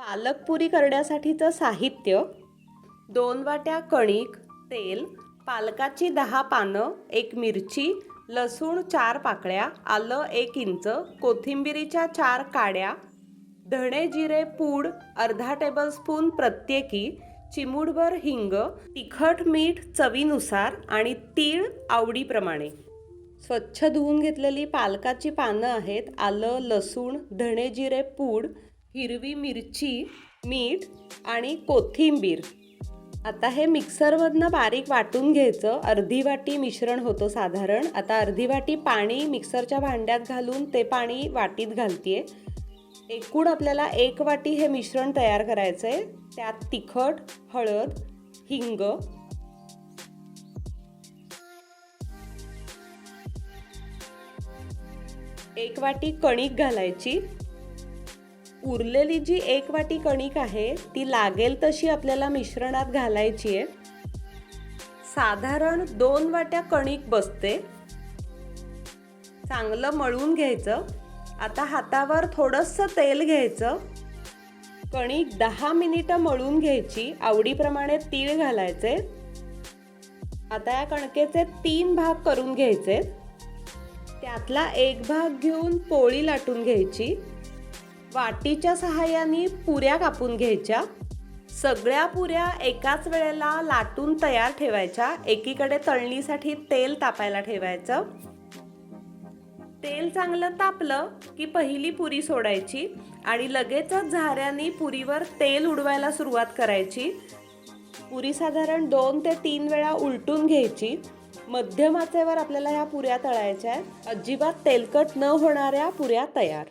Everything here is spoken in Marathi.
पालक पुरी करण्यासाठीचं साहित्य दोन वाट्या कणिक तेल पालकाची दहा पानं एक मिरची लसूण चार पाकळ्या आलं एक इंच कोथिंबिरीच्या चार काड्या धणे जिरे पूड अर्धा टेबलस्पून प्रत्येकी चिमूडभर हिंग तिखट मीठ चवीनुसार आणि तीळ आवडीप्रमाणे. स्वच्छ धुवून घेतलेली पालकाची पानं आहेत आलं लसूण धणे जिरे पूड हिरवी मिरची मीठ आणि कोथिंबीर. आता हे मिक्सरमधनं बारीक वाटून घ्यायचं. अर्धी वाटी मिश्रण होतं साधारण. आता अर्धी वाटी पाणी मिक्सरच्या भांड्यात घालून ते पाणी वाटीत घालतीये. एकूण आपल्याला एक वाटी हे मिश्रण तयार करायचं आहे त्यात तिखट हळद हिंग एक वाटी कणिक घालायची. उरलेली जी एक वाटी कणिक आहे ती लागेल तशी आपल्याला मिश्रणात घालायची आहे. साधारण दोन वाट्या कणिक बसते. चांगलं मळून घ्यायचं. आता हातावर थोडंसं तेल घ्यायचं. कणिक दहा मिनिटं मळून घ्यायची. आवडीप्रमाणे तीळ घालायचे. आता या कणकेचे तीन भाग करून घ्यायचे. त्यातला एक भाग घेऊन पोळी लाटून घ्यायची. वाटीच्या सहाय्याने पुऱ्या कापून घ्यायच्या. सगळ्या पुऱ्या एकाच वेळेला लाटून तयार ठेवायच्या. एकीकडे तळणीसाठी तेल तापायला ठेवायचं. तेल चांगलं तापलं की पहिली पुरी सोडायची आणि लगेचच झाऱ्याने पुरीवर तेल उडवायला सुरुवात करायची. पुरी साधारण दोन ते तीन वेळा उलटून घ्यायची. मध्यमाचेवर आपल्याला ह्या पुऱ्या तळायच्या आहेत. अजिबात तेलकट न होणाऱ्या पुऱ्या तयार.